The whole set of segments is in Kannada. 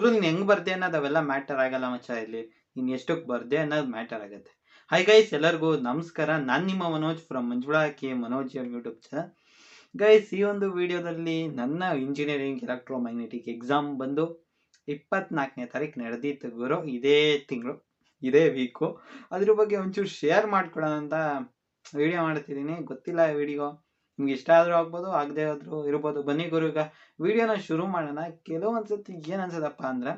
ಗುರು ನೀನು ಹೆಂಗ್ ಬರ್ದೆ ಅನ್ನೋದು ಅವೆಲ್ಲ ಮ್ಯಾಟರ್ ಆಗಲ್ಲ ಮಚ್ಚ ಇಲ್ಲಿ. ನೀನು ಎಷ್ಟಕ್ಕೆ ಬರ್ದೆ ಅನ್ನೋದು ಮ್ಯಾಟರ್ ಆಗುತ್ತೆ. ಹೈ ಗೈಸ್ ಎಲ್ಲರಿಗೂ ನಮಸ್ಕಾರ. ನಾನು ನಿಮ್ಮ Manoj from Manjula K Manoj YouTube ಚ ಗೈಸ್ ಈ ಒಂದು ವಿಡಿಯೋದಲ್ಲಿ ನನ್ನ ಇಂಜಿನಿಯರಿಂಗ್ ಎಲೆಕ್ಟ್ರೋ ಮ್ಯಾಗ್ನೆಟಿಕ್ ಎಕ್ಸಾಮ್ ಬಂದು ಇಪ್ಪತ್ನಾಲ್ಕನೇ ತಾರೀಕು ನಡೆದಿತ್ತು ಗುರು. ಇದೇ ತಿಂಗಳು, ಇದೇ ವೀಕು ಅದ್ರ ಬಗ್ಗೆ ಒಂಚೂರು ಶೇರ್ ಮಾಡ್ಕೊಳ್ಳೋಣ ಅಂತ ವಿಡಿಯೋ ಮಾಡ್ತಿದ್ದೀನಿ. ಗೊತ್ತಿಲ್ಲ ವಿಡಿಯೋ ನಿಮ್ಗೆ ಇಷ್ಟ ಆದರೂ ಆಗ್ಬೋದು, ಆಗದೆ ಆದರೂ ಇರ್ಬೋದು. ಬನ್ನಿ ಗುರು, ಈಗ ವಿಡಿಯೋನ ಶುರು ಮಾಡೋಣ. ಕೆಲವೊಂದ್ಸತಿ ಏನು ಅನ್ಸದಪ್ಪ ಅಂದ್ರೆ,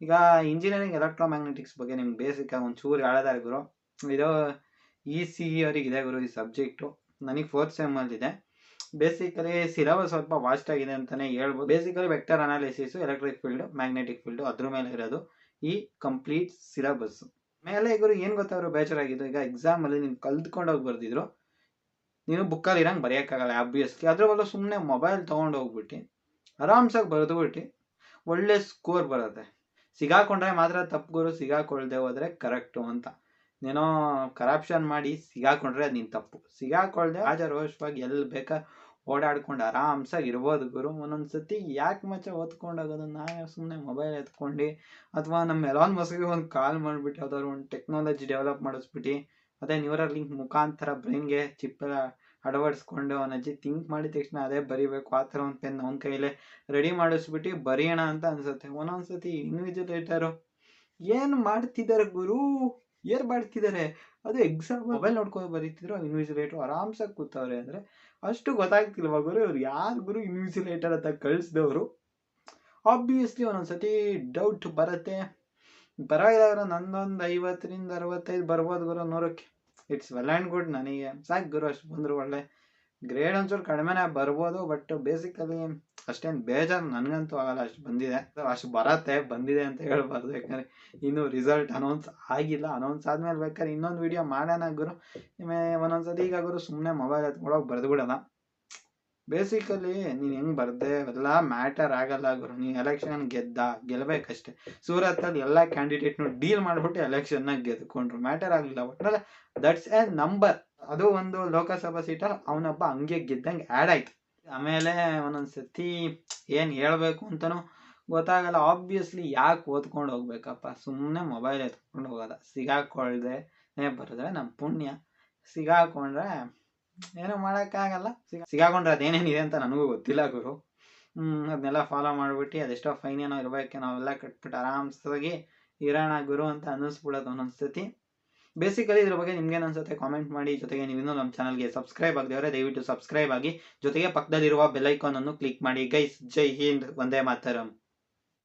ಈಗ ಇಂಜಿನಿಯರಿಂಗ್ ಎಲೆಕ್ಟ್ರೋ ಮ್ಯಾಗ್ನೆಟಿಕ್ಸ್ ಬಗ್ಗೆ ನಿಮ್ಗೆ ಬೇಸಿಕ್ ಆಗಿ ಒಂಚೂರು ಹೇಳದಾರ ಗುರು, ಇದು ಇ ಸಿ ಅವರಿಗೆ ಇದೆ ಗುರು ಈ ಸಬ್ಜೆಕ್ಟು ನನಗೆ ಫೋರ್ತ್ ಸೆಮ್ಮಲ್ಲಿದೆ ಬೇಸಿಕಲಿ ಸಿಲೆಬಸ್ ಸ್ವಲ್ಪ ವಾಸ್ಟ್ ಆಗಿದೆ ಅಂತಲೇ ಹೇಳ್ಬೋದು. Basically vector analysis electric field magnetic field ಅದ್ರ ಮೇಲೆ ಇರೋದು ಈ ಕಂಪ್ಲೀಟ್ ಸಿಲೆಬಸ್ ಮೇಲೆ ಇವರು ಏನು ಗೊತ್ತಾದ್ರು ಬೇಜಾರಾಗಿದ್ದು, ಈಗ ಎಕ್ಸಾಮಲ್ಲಿ ನೀವು ಕಲ್ತ್ಕೊಂಡೋಗಿ ಬರ್ದಿದ್ರು ನೀನು ಬುಕ್ಕಲ್ಲಿ ಇರಂಗೆ ಬರೆಯೋಕ್ಕಾಗಲ್ಲ ಆಬ್ವಿಯಸ್ಲಿ ಅದ್ರ ಬದಲು ಸುಮ್ಮನೆ ಮೊಬೈಲ್ ತೊಗೊಂಡು ಹೋಗ್ಬಿಟ್ಟು, ಆರಾಮ್ಸಾಗಿ ಬರೆದುಬಿಟ್ಟು, ಒಳ್ಳೆ ಸ್ಕೋರ್ ಬರುತ್ತೆ. ಸಿಗಾಕೊಂಡ್ರೆ ಮಾತ್ರ ತಪ್ಪುಗಳು ಗುರು ಹೋದರೆ ಕರೆಕ್ಟು ಅಂತ. ನೀನೋ ಕರಪ್ಷನ್ ಮಾಡಿ ಸಿಗಾಕೊಂಡ್ರೆ ಅದು ನಿನ್ನ ತಪ್ಪು. ಸಿಗಾಕೊಳ್ದೆ ಆಜಾರೋಷವಾಗಿ ಎಲ್ಲಿ ಬೇಕಾ ಓಡಾಡ್ಕೊಂಡು ಆರಾಮ್ಸಾಗಿ ಇರ್ಬೋದು ಗುರು. ಒಂದೊಂದು ಸತಿ ಯಾಕೆ ಮಚ್ಚ ಓದ್ಕೊಂಡೋಗೋದು ನಾವೇ ಸುಮ್ಮನೆ ಮೊಬೈಲ್ ಎತ್ಕೊಂಡು, ಅಥವಾ ನಮ್ಮ ಎಲಾನ್ ಮಸ್ಗೆ ಒಂದು ಕಾಲ್ ಮಾಡಿಬಿಟ್ಟು, ಯಾವ್ದಾದ್ರು ಒಂದು ಟೆಕ್ನಾಲಜಿ ಡೆವಲಪ್ ಮಾಡಿಸ್ಬಿಟ್ಟು, ಅದೇ ನ್ಯೂರಲ್ ಲಿಂಕ್ ಮುಖಾಂತರ ಬ್ರೈನ್ಗೆ ಚಿಪ್ಪೆಲ್ಲ ಅಳವಡಿಸ್ಕೊಂಡು ಅವನ ಅಜ್ಜಿ ಥಿಂಕ್ ಮಾಡಿದ ತಕ್ಷಣ ಅದೇ ಬರಿಬೇಕು. ಆ ಥರ ಒಂದು ಪೆನ್ ಅವನ ಕೈಲೇ ರೆಡಿ ಮಾಡಿಸ್ಬಿಟ್ಟು ಬರೆಯೋಣ ಅಂತ ಅನ್ಸುತ್ತೆ. ಒಂದೊಂದು ಸತಿ ಇನ್ವಿಜಿಲೇಟರು ಏನು ಮಾಡ್ತಿದ್ದಾರೆ ಗುರು? ಏನು ಮಾಡ್ತಿದ್ದಾರೆ ಅದು ಎಕ್ಸಾಮ್ ಮೊಬೈಲ್ ನೋಡ್ಕೊಂಡು ಬರೀತಿದ್ರು ಇನ್ವಿಜಿಲೇಟರ್ ಆರಾಮ್ಸಾಗಿ ಕೂತವ್ರೆ ಅಂದರೆ ಅಷ್ಟು ಗೊತ್ತಾಗ್ತಿಲ್ವ ಗುರು? ಇವ್ರು ಯಾರು ಗುರು ಇನ್ವಿಜಿಲೇಟರ್ ಅಂತ ಕಳಿಸಿದವರು? ಆಬ್ವಿಯಸ್ಲಿ ಒಂದೊಂದು ಸತಿ ಡೌಟ್ ಬರುತ್ತೆ. ಪರವಾಗಿಲ್ಲ ನಂದೊಂದು ಐವತ್ತರಿಂದ ಅರವತ್ತೈದು ಬರ್ಬೋದು ಗುರು ನೂರಕ್ಕೆ. ಇಟ್ಸ್ ವೆಲ್ ಆ್ಯಂಡ್ ಗುಡ್ ನನಗೆ ಸಾಕು ಗುರು ಅಷ್ಟು ಬಂದರು ಒಳ್ಳೆ ಗ್ರೇಡ್ ಒಂಚೂರು ಕಡಿಮೆನೇ ಬರ್ಬೋದು ಬಟ್ ಬೇಸಿಕಲಿ ಅಷ್ಟೇನು ಬೇಜಾರು ನನಗಂತೂ ಆಗಲ್ಲ. ಅಷ್ಟು ಬಂದಿದೆ. ಅಷ್ಟು ಬರತ್ತೆ, ಬಂದಿದೆ ಅಂತ ಹೇಳ್ಬಾರ್ದು. ಯಾಕಂದರೆ ಇನ್ನೂ ರಿಸಲ್ಟ್ ಅನೌನ್ಸ್ ಆಗಿಲ್ಲ. ಅನೌನ್ಸ್ ಆದಮೇಲೆ ಬೇಕಾದ್ರೆ ಇನ್ನೊಂದು ವಿಡಿಯೋ ಮಾಡೋಣ ಗುರು ನಿಮಗೆ ಒಂದೊಂದು ಸತಿ ಈಗ ಗುರು ಸುಮ್ಮನೆ ಮೊಬೈಲ್ ಎತ್ಕೊಳೋಗಿ ಬರೆದು ಬಿಡೋಣ. ಬೇಸಿಕಲಿ ನೀನು ಹೆಂಗೆ ಬರ್ದೆ? ಅವೆಲ್ಲ ಮ್ಯಾಟರ್ ಆಗಲ್ಲ ಗುರು. ನೀನು ಎಲೆಕ್ಷನ್ ಗೆದ್ದ ಗೆಲ್ಲಬೇಕಷ್ಟೆ ಸೂರತ್ತಲ್ಲಿ ಎಲ್ಲ ಕ್ಯಾಂಡಿಡೇಟ್ನು ಡೀಲ್ ಮಾಡಿಬಿಟ್ಟು ಎಲೆಕ್ಷನ್ನ ಗೆದ್ಕೊಂಡ್ರು. ಮ್ಯಾಟರ್ ಆಗಲಿಲ್ಲ. ಒಟ್ಟಲ್ಲ ದಟ್ಸ್ ಎ ನಂಬರ್ ಅದು ಒಂದು ಲೋಕಸಭಾ ಸೀಟಲ್ಲಿ ಅವನೊಬ್ಬ ಹಂಗೆ ಗೆದ್ದಂಗೆ ಆ್ಯಡ್ ಆಯ್ತು. ಆಮೇಲೆ ಒಂದೊಂದು ಸತಿ ಏನು ಹೇಳಬೇಕು ಅಂತಲೂ ಗೊತ್ತಾಗಲ್ಲ. ಆಬ್ವಿಯಸ್ಲಿ ಯಾಕೆ ಓದ್ಕೊಂಡು ಹೋಗ್ಬೇಕಪ್ಪ? ಸುಮ್ಮನೆ ಮೊಬೈಲ್ ಎತ್ಕೊಂಡು ಹೋಗೋದ. ಸಿಗಾಕೊಳ್ದೆ. ಬರೆದ್ರೆ ನಮ್ಮ ಪುಣ್ಯ. ಸಿಗಾಕೊಂಡ್ರೆ ಏನೂ ಮಾಡೋಕ್ಕಾಗಲ್ಲ. ಸಿಗ, ಸಿಗಾಕೊಂಡ್ರೆ ಅದೇನೇನಿದೆ ಅಂತ ನನಗೂ ಗೊತ್ತಿಲ್ಲ ಗುರು. ಅದನ್ನೆಲ್ಲ ಫಾಲೋ ಮಾಡಿಬಿಟ್ಟು ಅದೆಷ್ಟೋ ಫೈನ್ ಏನೋ ಇರಬೇಕು, ನಾವೆಲ್ಲ ಕಟ್ಬಿಟ್ಟು ಆರಾಮ್ಸಾಗಿ ಇರೋಣ ಗುರು ಅಂತ ಅನ್ನಿಸ್ಬಿಡೋದು ಒಂದೊಂದು ಸತಿ ಬೇಸಿಕಲಿ ಇದ್ರ ಬಗ್ಗೆ ನಿಮ್ಗೆ ಅನ್ಸುತ್ತೆ ಕಾಮೆಂಟ್ ಮಾಡಿ, ಜೊತೆಗೆ ನೀವಿನ್ನೂ ನಮ್ಮ ಚಾನಲ್ಗೆ ಸಬ್ಸ್ಕ್ರೈಬ್ ಆಗದವರೆ ದಯವಿಟ್ಟು ಸಬ್ಸ್ಕ್ರೈಬ್ ಆಗಿ, ಜೊತೆಗೆ ಪಕ್ಕದಲ್ಲಿರುವ ಬೆಲ್ ಐಕಾನ್ ಅನ್ನು ಕ್ಲಿಕ್ ಮಾಡಿ. ಗೈಸ್ ಜೈ ಹಿಂದ್ ಒಂದೇ ಮಾತರಂ